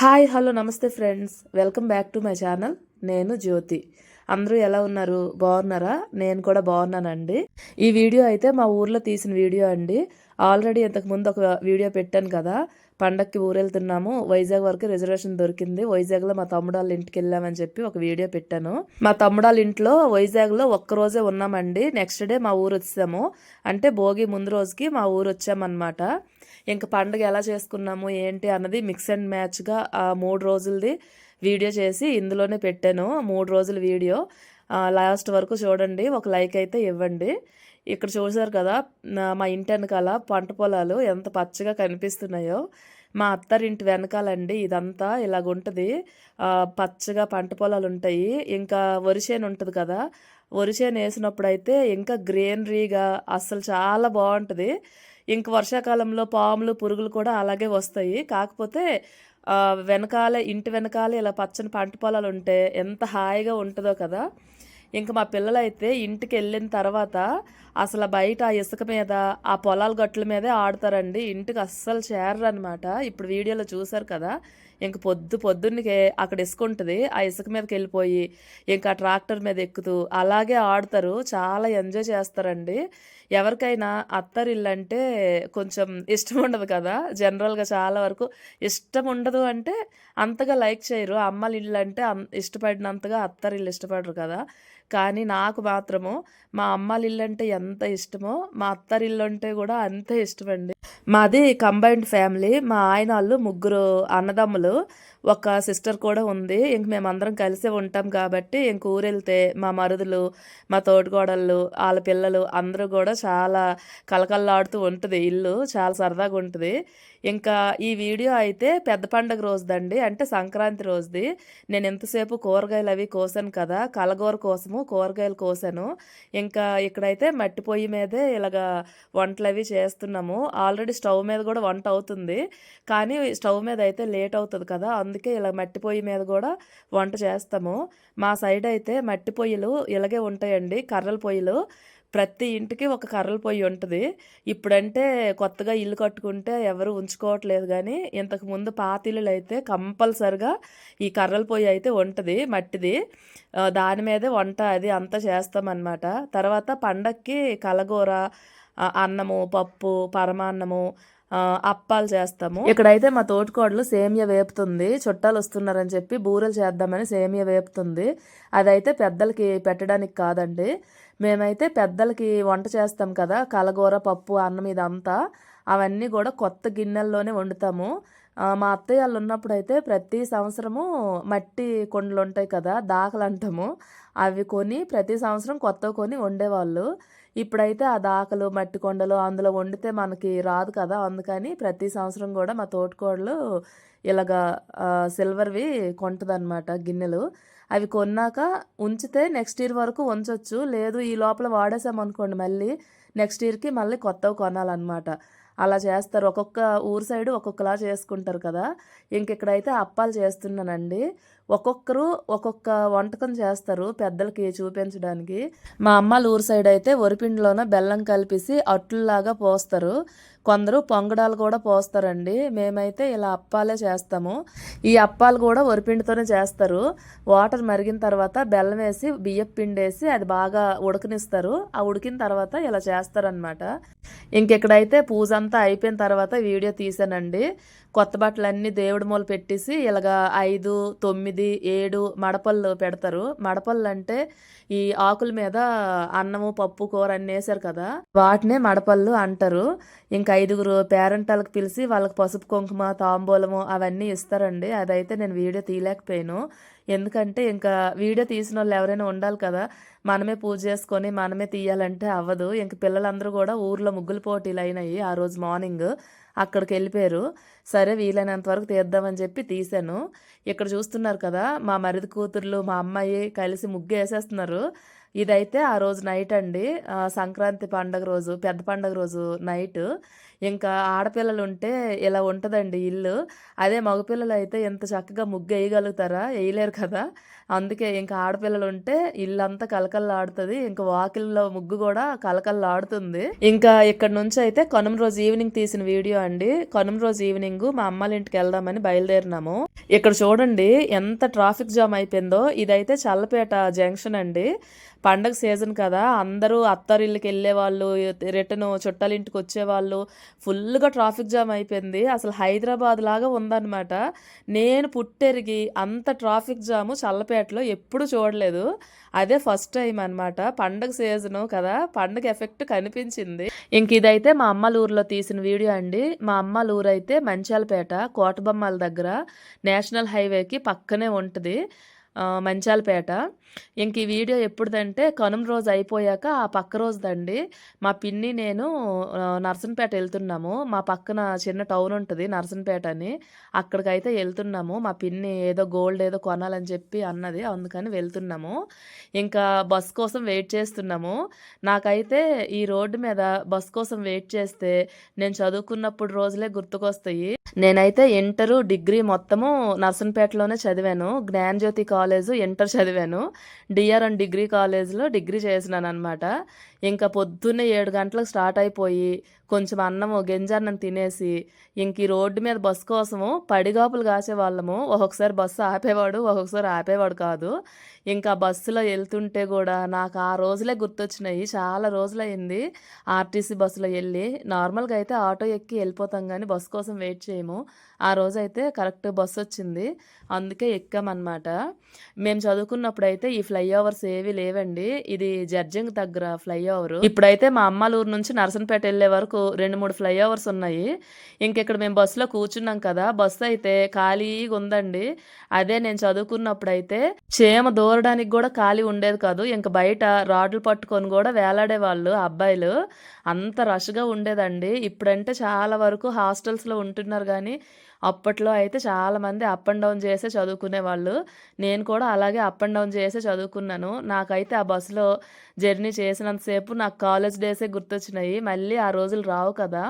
Hi hello నమస్తే friends. Welcome back to my channel. నేను జ్యోతి. అందరూ ఎలా ఉన్నారు? బాగున్నారా? నేను కూడా బాగున్నానండి. ఈ వీడియో అయితే మా ఊర్లో తీసిన వీడియో అండి. ఆల్రెడీ ఇంతకు ముందు ఒక వీడియో పెట్టాను కదా. పండక్కి ఊరెళ్తున్నాము. వైజాగ్ వరకు రిజర్వేషన్ దొరికింది. వైజాగ్లో మా తమ్ముడు వాళ్ళ ఇంటికి వెళ్ళామని చెప్పి ఒక వీడియో పెట్టాను. మా తమ్ముడు వాళ్ళ ఇంట్లో వైజాగ్లో ఒక్క రోజే ఉన్నామండి. నెక్స్ట్ డే మా ఊరు వచ్చాము. అంటే భోగి ముందు రోజుకి మా ఊరు వచ్చామన్నమాట. ఇంకా పండుగ ఎలా చేసుకున్నాము ఏంటి అన్నది మిక్స్ అండ్ మ్యాచ్గా ఆ మూడు రోజులది వీడియో చేసి ఇందులోనే పెట్టాను. మూడు రోజుల వీడియో. లాస్ట్ వరకు చూడండి. ఒక లైక్ అయితే ఇవ్వండి. ఇక్కడ చూసారు కదా మా ఇంటి వెనకాల పంట పొలాలు ఎంత పచ్చగా కనిపిస్తున్నాయో. మా అత్తారింటి వెనకాలండి ఇదంతా ఇలాగుంటుంది. పచ్చగా పంట పొలాలు ఉంటాయి ఇంకా వరిసేను ఉంటుంది కదా. వరిసేను వేసినప్పుడు అయితే ఇంకా గ్రీనరీగా అస్సలు చాలా బాగుంటుంది ఇంక వర్షాకాలంలో పాములు పురుగులు కూడా అలాగే వస్తాయి. కాకపోతే వెనకాల వెనకాలే ఇంటి వెనకాలే ఇలా పచ్చని పంట పొలాలు ఉంటే ఎంత హాయిగా ఉంటుందో కదా. ఇంక మా పిల్లలైతే ఇంటికి వెళ్ళిన తర్వాత అసలు బయట ఆ ఇసుక మీద ఆ పొలాల గట్ల మీదే ఆడతారండి. ఇంటికి అస్సలు చేరరు అనమాట ఇప్పుడు వీడియోలో చూసారు కదా ఇంక పొద్దు పొద్దున్నకే అక్కడ ఇసుక ఉంటుంది. ఆ ఇసుక మీదకి వెళ్ళిపోయి ఇంకా ట్రాక్టర్ మీద ఎక్కుతూ అలాగే ఆడతారు. చాలా ఎంజాయ్ చేస్తారండి. ఎవరికైనా అత్తరిల్లు అంటే కొంచెం ఇష్టం ఉండదు కదా. జనరల్గా చాలా వరకు ఇష్టం ఉండదు అంటే అంతగా లైక్ చేయరు. అమ్మల ఇల్లు అంటే ఇష్టపడినంతగా ఇష్టపడినంతగా అత్తరిల్లు ఇష్టపడరు కదా. కానీ నాకు మాత్రము మా అమ్మల ఇల్లు అంటే ఎంత ఇష్టమో మా అత్తారిల్లు అంటే కూడా అంతే ఇష్టమండి. మాది కంబైన్డ్ ఫ్యామిలీ. మా ఆయన వాళ్ళు ముగ్గురు అన్నదమ్ములు. ఒక సిస్టర్ కూడా ఉంది. ఇంక మేమందరం కలిసే ఉంటాం కాబట్టి ఇంక ఊరెళ్తే మా మరుదులు మా తోటికోడళ్ళు వాళ్ళ పిల్లలు అందరూ కూడా చాలా కలకల్లాడుతూ ఉంటుంది ఇల్లు. చాలా సరదాగా ఉంటుంది. ఇంకా ఈ వీడియో అయితే పెద్ద పండగ రోజుదండి. అంటే సంక్రాంతి రోజుది. నేను ఎంతసేపు కూరగాయలు అవి కోసాను కదా. కలగూర కోసము కూరగాయలు కోసాను. ఇంకా ఇక్కడైతే మట్టి పొయ్యి మీదే ఇలాగా వంటలు అవి చేస్తున్నాము. ఆల్రెడీ స్టవ్ మీద కూడా వంట అవుతుంది. కానీ స్టవ్ మీద అయితే లేట్ అవుతుంది కదా. అందుకే అందుకే ఇలా మట్టి పొయ్యి మీద కూడా వంట చేస్తాము. మా సైడ్ అయితే మట్టి పొయ్యిలు ఇలాగే ఉంటాయండి కర్రల పొయ్యిలు. ప్రతి ఇంటికి ఒక కర్రల పొయ్యి ఉంటుంది. ఇప్పుడంటే కొత్తగా ఇల్లు కట్టుకుంటే ఎవరు ఉంచుకోవట్లేదు కానీ ఇంతకు ముందు పాత ఇల్లులు అయితే కంపల్సరిగా ఈ కర్రల పొయ్యి అయితే ఉంటుంది మట్టిది. దాని మీదే వంట అది అంతా చేస్తామన్నమాట. తర్వాత పండక్కి కలగూర అన్నము పప్పు పరమాన్నము అప్పాలు చేస్తాము. ఇక్కడైతే మా తోటికోడలు సేమియా వేపుతుంది. చుట్టాలు వస్తున్నారని చెప్పి బూరెలు చేద్దామని సేమియా వేపుతుంది. అదైతే పెద్దలకి పెట్టడానికి కాదండి. మేమైతే పెద్దలకి వంట చేస్తాం కదా కలగూర పప్పు అన్నం ఇదంతా. అవన్నీ కూడా కొత్త గిన్నెల్లోనే వండుతాము. మా అత్తయ్య వాళ్ళు ఉన్నప్పుడు అయితే ప్రతి సంవత్సరము మట్టి కొండలు ఉంటాయి కదా దాకలు అంటాము అవి కొని ప్రతి సంవత్సరం కొత్త కొని వండేవాళ్ళు. ఇప్పుడైతే ఆ దాకలు మట్టి కొండలు అందులో వండితే మనకి రాదు కదా. అందుకని ప్రతి సంవత్సరం కూడా మా తోటకోడలు ఇలాగా సిల్వర్వి కొంటదనమాట గిన్నెలు. అవి కొన్నాక ఉంచితే నెక్స్ట్ ఇయర్ వరకు ఉంచవచ్చు లేదు ఈ లోపల వాడేసామనుకోండి మళ్ళీ నెక్స్ట్ ఇయర్కి మళ్ళీ కొత్తవి కొనాలన్నమాట. అలా చేస్తారు. ఒక్కొక్క ఊరు సైడు ఒక్కొక్కలా చేసుకుంటారు కదా. ఇంక ఇక్కడైతే అప్పాలు చేస్తున్నానండి. ఒక్కొక్కరు ఒక్కొక్క వంటకం చేస్తారు పెద్దలకి చూపించడానికి. మా అమ్మాల ఊరు సైడ్ అయితే వరిపిండిలోన బెల్లం కలిపేసి అట్లులాగా పోస్తారు. కొందరు పొంగడాలు కూడా పోస్తారండి. మేమైతే ఇలా అప్పాలే చేస్తాము. ఈ అప్పాలు కూడా వరిపిండితోనే చేస్తారు. వాటర్ మరిగిన తర్వాత బెల్లం వేసి బియ్యం పిండి వేసి అది బాగా ఉడకనిస్తారు. ఆ ఉడికిన తర్వాత ఇలా చేస్తారనమాట ఇంకెక్కడైతే పూజ అంతా అయిపోయిన తర్వాత వీడియో తీసానండి కొత్త బట్టలన్నీ దేవుడి మూల పెట్టేసి ఇలాగా ఐదు తొమ్మిది ఏడు మడపళ్ళు పెడతారు. మడపళ్ళు అంటే ఈ ఆకుల మీద అన్నము పప్పు కూర అన్ని వేసారు కదా వాటినే మడపళ్ళు అంటారు. ఇంకా ఐదుగురు పేరెంటాలకు పిలిచి వాళ్ళకి పసుపు కుంకుమ తాంబూలము అవన్నీ ఇస్తారండి. అదైతే నేను వీడియో తీయలేకపోయాను. ఎందుకంటే ఇంకా వీడియో తీసిన వాళ్ళు ఎవరైనా ఉండాలి కదా మనమే పూజ చేసుకొని మనమే తీయాలంటే అవ్వదు. ఇంక పిల్లలందరూ కూడా ఊర్లో ముగ్గులు పోటీలు అయినాయి ఆ రోజు మార్నింగ్. అక్కడికి వెళ్ళిపోయారు. సరే వీలైనంత వరకు తీద్దామని చెప్పి తీశాను. ఇక్కడ చూస్తున్నారు కదా మా మరిది కూతుర్లు మా అమ్మాయి కలిసి ముగ్గు వేసేస్తున్నారు. ఇదైతే ఆ రోజు నైట్ అండి. సంక్రాంతి పండగ రోజు పెద్ద పండగ రోజు నైట్. ఇంకా ఆడపిల్లలు ఉంటే ఇలా ఉంటుందండి ఇల్లు. అదే మగపిల్లలు అయితే ఎంత చక్కగా ముగ్గు వేయగలుగుతారా? వేయలేరు కదా. అందుకే ఇంకా ఆడపిల్లలు ఉంటే ఇల్లు అంతా కలకల్లాడుతుంది ఇంకా వాకిల్లో ముగ్గు కూడా కలకల్లాడుతుంది ఇంకా ఇక్కడ నుంచి అయితే కొనం రోజు ఈవినింగ్ తీసిన వీడియో అండి. కొనం రోజు ఈవినింగ్ మా అమ్మాల ఇంటికి వెళ్దామని బయలుదేరినాము. ఇక్కడ చూడండి ఎంత ట్రాఫిక్ జామ్ అయిపోయిందో. ఇదైతే చల్లపేట జంక్షన్ అండి. పండగ సీజన్ కదా అందరూ అత్తారిళ్ళకి వెళ్ళేవాళ్ళు రిటర్న్ చుట్టాలింటికి వచ్చేవాళ్ళు ఫుల్గా ట్రాఫిక్ జామ్ అయిపోయింది. అసలు హైదరాబాద్ లాగా ఉందన్నమాట. నేను పుట్టెరిగి అంత ట్రాఫిక్ జాము చల్లపేటలో ఎప్పుడు చూడలేదు. అదే ఫస్ట్ టైం అనమాట పండగ సీజను కదా పండగ ఎఫెక్ట్ కనిపించింది. ఇంక ఇదైతే మా అమ్మల ఊర్లో తీసిన వీడియో అండి. మా అమ్మల ఊరు అయితే మంచాలపేట కోటబొమ్మల దగ్గర నేషనల్ హైవేకి పక్కనే ఉంటుంది. మంచాలపేట. ఇంక ఈ వీడియో ఎప్పుడుదంటే కనుమ రోజు అయిపోయాక ఆ పక్క రోజుదండి. మా పిన్ని నేను నర్సన్పేట వెళ్తున్నాము. మా పక్కన చిన్న టౌన్ ఉంటుంది నర్సన్పేట అని. అక్కడికైతే వెళ్తున్నాము. మా పిన్ని ఏదో గోల్డ్ ఏదో కొనాలని చెప్పి అన్నది అందుకని వెళ్తున్నాము. ఇంకా బస్ కోసం వెయిట్ చేస్తున్నాము. నాకైతే ఈ రోడ్డు మీద బస్ కోసం వెయిట్ చేస్తే నేను చదువుకున్నప్పుడు రోజులే గుర్తుకొస్తాయి. నేనైతే ఇంటరు డిగ్రీ మొత్తము నర్సన్పేటలోనే చదివాను. జ్ఞానజ్యోతి కాలేజ్ ఇంటర్ చదివాను. డిఆర్ అండ్ డిగ్రీ కాలేజ్లో డిగ్రీ చేసినాను అనమాట ఇంకా పొద్దున్నే ఏడు గంటలకు స్టార్ట్ అయిపోయి కొంచెం అన్నము గెంజన్నం తినేసి ఇంక ఈ రోడ్డు మీద బస్సు కోసము పడిగాపులు కాసేవాళ్ళము ఒక్కొక్కసారి బస్సు ఆపేవాడు ఒక్కొక్కసారి ఆపేవాడు కాదు. ఇంకా బస్సులో వెళ్తుంటే కూడా నాకు ఆ రోజులే గుర్తొచ్చినాయి. చాలా రోజులైంది ఆర్టీసీ బస్సులో వెళ్ళి. నార్మల్గా అయితే ఆటో ఎక్కి వెళ్ళిపోతాం కానీ బస్సు కోసం వెయిట్ చేయము. ఆ రోజు అయితే కరెక్ట్ బస్సు వచ్చింది అందుకే ఎక్కామన్నమాట. మేము చదువుకున్నప్పుడు అయితే ఈ ఫ్లైఓవర్స్ ఏవి లేవండి. ఇది జడ్జింగ్ దగ్గర ఫ్లైఓవర్. ఇప్పుడైతే మా అమ్మాల ఊరు నుంచి నర్సన్పేట వెళ్ళే వరకు రెండు మూడు ఫ్లైఓవర్స్ ఉన్నాయి. ఇంకెక్కడ మేము బస్సులో కూర్చున్నాం కదా బస్సు అయితే ఖాళీగా ఉందండి అదే నేను చదువుకున్నప్పుడు అయితే చేమ దూరడానికి కూడా ఖాళీ ఉండేది కాదు. ఇంక బయట రాడ్లు పట్టుకొని కూడా వేలాడే వాళ్ళు అబ్బాయిలు. అంత రష్గా ఉండేదండి. ఇప్పుడంటే చాలా వరకు హాస్టల్స్లో ఉంటున్నారు కానీ అప్పట్లో అయితే చాలామంది అప్ అండ్ డౌన్ చేసే చదువుకునే వాళ్ళు. నేను కూడా అలాగే అప్ అండ్ డౌన్ చేసే చదువుకున్నాను. నాకైతే ఆ బస్సులో జర్నీ చేసినంతసేపు నాకు కాలేజ్ డేసే గుర్తొచ్చినాయి. మళ్ళీ ఆ రోజులు రావు కదా.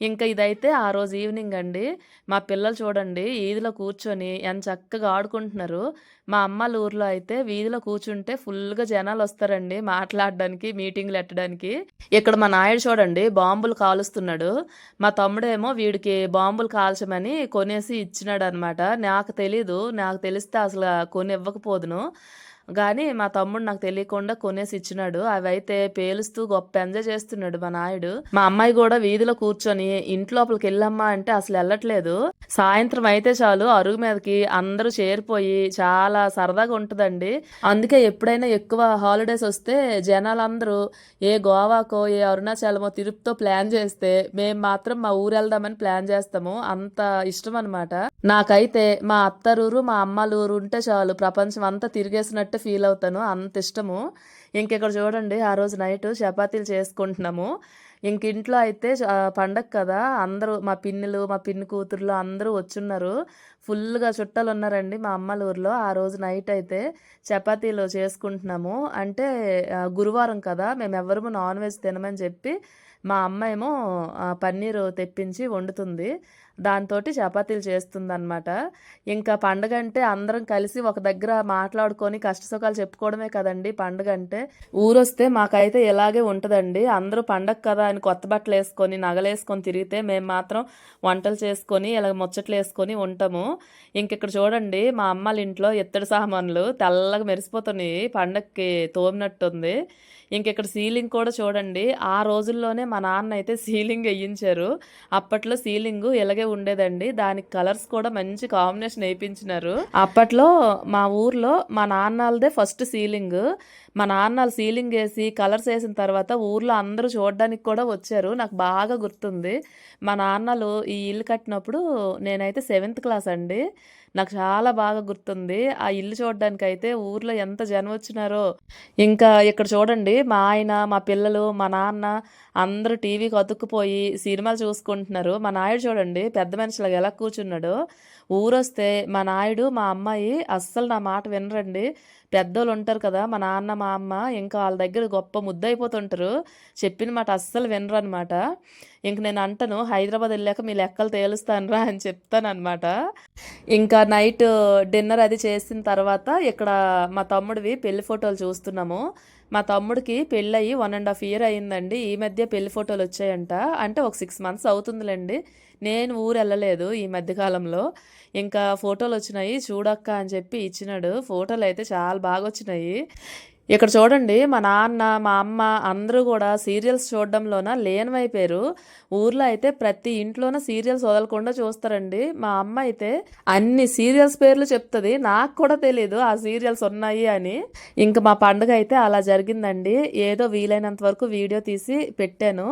ఇంకా ఇదైతే ఆ రోజు ఈవినింగ్ అండి. మా పిల్లలు చూడండి వీధిలో కూర్చొని ఎంత చక్కగా ఆడుకుంటున్నారు. మా అమ్మల ఊర్లో అయితే వీధిలో కూర్చుంటే ఫుల్గా జనాలు వస్తారండి మాట్లాడడానికి మీటింగ్లు ఎట్టడానికి ఇక్కడ మా నాయుడు చూడండి బాంబులు కాలుస్తున్నాడు. మా తమ్ముడేమో వీడికి బాంబులు కాల్చమని కొనేసి ఇచ్చినాడు అనమాట నాకు తెలీదు నాకు తెలిస్తే అసలు కొని ఇవ్వకపోదును కానీ మా తమ్ముడు నాకు తెలియకుండా కొనేసి ఇచ్చినాడు. అవైతే పేలుస్తూ గొప్ప ఎంజాయ్ చేస్తున్నాడు మా నాయుడు. మా అమ్మాయి కూడా వీధిలో కూర్చొని ఇంట్లోపలికి వెళ్ళమ్మా అంటే అసలు వెళ్ళట్లేదు. సాయంత్రం అయితే చాలు. అరుగు మీదకి అందరూ చేరిపోయి చాలా సరదాగా ఉంటుందండి. అందుకే ఎప్పుడైనా ఎక్కువ హాలిడేస్ వస్తే జనాలందరూ ఏ గోవాకో ఏ అరుణాచలమో తిరుపతితో ప్లాన్ చేస్తే మేము మాత్రం మా ఊరు వెళ్దామని ప్లాన్ చేస్తాము. అంత ఇష్టం అనమాట నాకైతే మా అత్తరూరు మా అమ్మలూరు ఉంటే చాలు. ప్రపంచం అంతా తిరిగేసినట్టు ఫీల్ అవుతాను అంత ఇష్టము. ఇంకెక్కడ చూడండి ఆ రోజు నైట్ చపాతీలు చేసుకుంటున్నాము. ఇంక ఇంట్లో అయితే పండగ కదా అందరూ మా పిన్నులు మా పిన్ని కూతుర్లు అందరూ వచ్చున్నారు. ఫుల్గా చుట్టాలు ఉన్నారండి మా అమ్మల ఊర్లో. ఆ రోజు నైట్ అయితే చపాతీలు చేసుకుంటున్నాము. అంటే గురువారం కదా మేము ఎవరము నాన్ వెజ్ తినమని చెప్పి మా అమ్మ ఏమో పన్నీరు తెప్పించి వండుతుంది. దాంతో చపాతీలు చేస్తుందన్నమాట. ఇంకా పండగ అంటే అందరం కలిసి ఒక దగ్గర మాట్లాడుకొని కష్టసుఖాలు చెప్పుకోవడమే కదండి పండగ అంటే ఊరొస్తే మాకైతే ఇలాగే ఉంటుందండి. అందరూ పండగ కదా అని కొత్త బట్టలు వేసుకొని నగలేసుకొని తిరిగితే మేము మాత్రం వంటలు చేసుకొని ఇలా ముచ్చట్లు వేసుకొని ఉంటాము. ఇంక ఇక్కడ చూడండి మా అమ్మల ఇంట్లో ఇత్తడి సామాన్లు తెల్లగా మెరిసిపోతున్నాయి. పండగకి తోమినట్టుంది. ఇంక ఇక్కడ సీలింగ్ కూడా చూడండి. ఆ రోజుల్లోనే మా నాన్న అయితే సీలింగ్ వేయించారు అప్పట్లో సీలింగ్ ఇలాగే ఉండేదండి. దానికి కలర్స్ కూడా మంచి కాంబినేషన్ వేయించినారు అప్పట్లో మా ఊర్లో మా నాన్నలదే ఫస్ట్ సీలింగ్. మా నాన్న సీలింగ్ వేసి కలర్స్ వేసిన తర్వాత ఊర్లో అందరూ చూడడానికి కూడా వచ్చారు. నాకు బాగా గుర్తుంది. మా నాన్నలు ఈ ఇల్లు కట్టినప్పుడు నేనైతే సెవెంత్ క్లాస్ అండి. నాకు చాలా బాగా గుర్తుంది. ఆ ఇల్లు చూడడానికి అయితే ఊర్లో ఎంత జనం వచ్చినారో. ఇంకా ఇక్కడ చూడండి మా ఆయన మా పిల్లలు మా నాన్న అందరూ టీవీకి అతుక్కుపోయి సినిమాలు చూసుకుంటున్నారు. మా నాయుడు చూడండి పెద్ద మనుషులకు ఎలా కూర్చున్నాడు. ఊరొస్తే మా నాయుడు మా అమ్మాయి అస్సలు నా మాట వినరండి. పెద్దోళ్ళు ఉంటారు కదా మా నాన్న మా అమ్మ ఇంకా వాళ్ళ దగ్గర గొప్ప ముద్దయిపోతుంటారు. చెప్పిన మాట అస్సలు వినరు అనమాట ఇంక నేను అంటాను హైదరాబాద్ వెళ్ళాక మీ లెక్కలు తేలుస్తానురా అని చెప్తాను అనమాట ఇంకా నైట్ డిన్నర్ అది చేసిన తర్వాత ఇక్కడ మా తమ్ముడివి పెళ్ళి ఫోటోలు చూస్తున్నాము. మా తమ్ముడికి పెళ్ళయి వన్ అండ్ హాఫ్ ఇయర్ అయిందండి. ఈ మధ్య పెళ్ళి ఫోటోలు వచ్చాయంట. అంటే ఒక సిక్స్ మంత్స్ అవుతుందిలేండి. నేను ఊరు వెళ్ళలేదు ఈ మధ్యకాలంలో ఇంకా ఫోటోలు వచ్చినాయి. చూడక్క అని చెప్పి ఇచ్చినాడు. ఫోటోలు అయితే చాలా బాగా వచ్చినాయి. ఇక్కడ చూడండి మా నాన్న మా అమ్మ అందరూ కూడా సీరియల్స్ చూడడంలోన లేనవైపోయారు ఊర్లో అయితే ప్రతి ఇంట్లోన సీరియల్స్ వదలకుండా చూస్తారండి. మా అమ్మ అయితే అన్ని సీరియల్స్ పేర్లు చెప్తుంది. నాకు కూడా తెలియదు ఆ సీరియల్స్ ఉన్నాయి అని. ఇంకా మా పండుగ అయితే అలా జరిగిందండి. ఏదో వీలైనంత వరకు వీడియో తీసి పెట్టాను.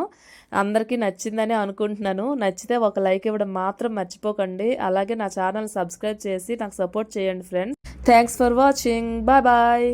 అందరికీ నచ్చిందని అనుకుంటున్నాను. నచ్చితే ఒక లైక్ ఇవ్వడం మాత్రం మర్చిపోకండి. అలాగే నా ఛానల్ సబ్స్క్రైబ్ చేసి నాకు సపోర్ట్ చేయండి friends. Thanks for watching. Bye bye.